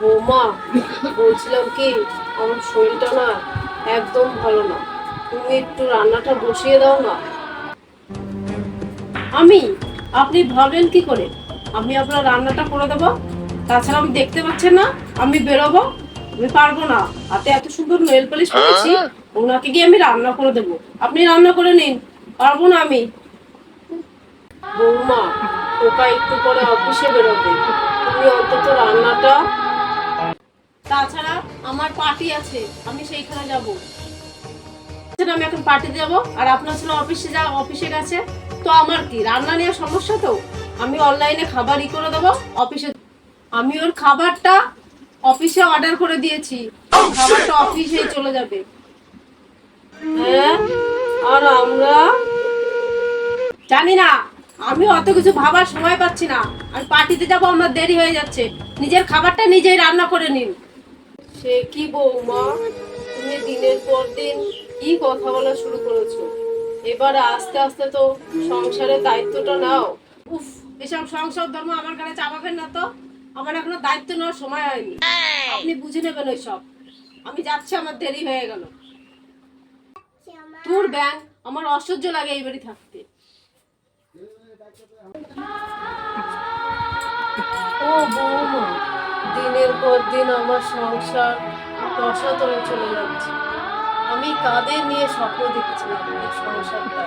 বৌমা বলছিলাম কি আমার শরীরটা না একদম ভালো না। তুমি একটু রান্নাটা বসিয়ে দাও না। আমি? আপনি ভাবলেন কি করে? আমি আপনার রান্নাটা করে দেবো? তাছাড়া আমি দেখতে পাচ্ছেন না আমি বেরোবো? আমি পারব না। হাতে এত সুন্দর নেল পালিশ করেছি ওনাকে গিয়ে আমি রান্না করে দেবো। আপনি রান্না করে নিন পারব না আমি। বৌমা ওকা একটু পরে অফিসে বেরোবে। তুমি অন্তত রান্নাটা আমার পার্টি আছে, আমি সেইখানে যাব। আমি এখন পার্টিতে যাব, আর আপনার ছেলে অফিসে যা অফিসে গেছে, তো আমার কি, রান্না নেওয়ার সমস্যা তো? আমি অনলাইনে খাবার ই করে দেবো অফিসে আমি ওর খাবারটা অফিসে অর্ডার করে দিয়েছি খাবারটা অফিসেই চলে যাবে। হ্যাঁ আর আমরা জানি না, আমি অত কিছু ভাবার সময় পাচ্ছি না আমি পার্টিতে যাব, আমার দেরি হয়ে যাচ্ছে। নিজের খাবারটা নিজেই রান্না করে নিন। সে কি বৌমা? তুমি দিনের পর দিন কি কথা বলা শুরু করেছ? এবার আস্তে আস্তে তো সংসারের দায়িত্বটা নাও। উফ, এসব সংসার ধর্ম আমার কাছে চাপাবেন না তো? আমার এখনও দায়িত্ব নেওয়ার সময় হয়নি। আপনি বুঝে নেবেন ওই সব আমি যাচ্ছি, আমার দেরি হয়ে গেল। তোর ব্যাং, আমার অসহ্য লাগে এই বাড়ি থাকতে। ও বৌমা দিনের পর দিন আমার সংসার রসাতলে চলে যাচ্ছে। আমি কাদের নিয়ে স্বপ্ন দেখেছিলাম সংসারটা